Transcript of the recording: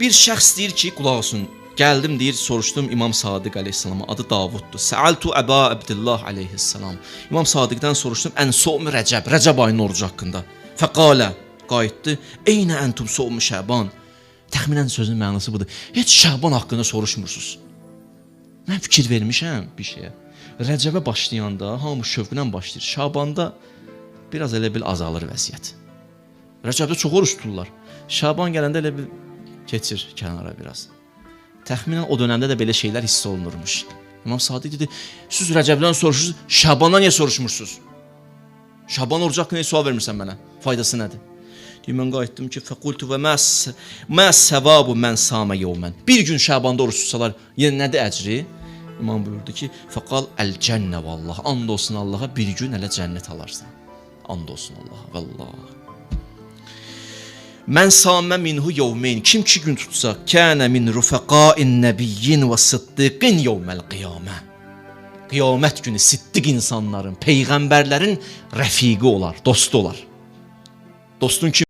Bir şəxs deyir ki, qulaq olsun. Gəldim deyir, soruşdum İmam Sadiq əleyhissalama. Adı Davuddur. Sa'altu Əba Abdullah əleyhissalam. İmam Sadiqdən soruşdum ən somu Rəcəb, Rəcəb ayının orucu haqqında. Fəqalə qayıtdı. Eynə entum somu Şaban. Təxminən sözün mənası budur. Heç Şaban haqqında soruşmursunuz. Mən fikir vermişəm bir şeyə. Rəcəbə başlayanda hamı şövqlə başlayır. Şabanda biraz elə bil azalır vəziyyət. Rəcəbdə çox oruç tuturlar. Şaban gələndə elə bir keçir kənara biraz. Təxminən o dövrdə də belə şeylər hiss olunurmuş. İmam Sadiq dedi: "Siz Rəcəbdən soruşursunuz, Şabandan niyə soruşmursunuz? Şaban orucu haqqında niyə sual vermirsən mənə? Faydası nədir?" Deyir, mən qayıtdım ki, fəqultu və məs məs səvabu mən samə yevmən. Bir gün Şabanda oruç tutsalar, yenə nədir əcri? İmam buyurdu ki, fəqal əl cənnə vallah. And olsun Allaha bir gün elə cənnət alarsan. And olsun Allaha vallah. Mən samə minhu yevmeyn. Kim ki gün tutsa, kənə min rufaqain nəbiyyin və siddiqin yevməl qiyamə. Qiyamət günü siddiq insanların, peyğəmbərlərin rəfiqi olar, dostu olar. Dostun kim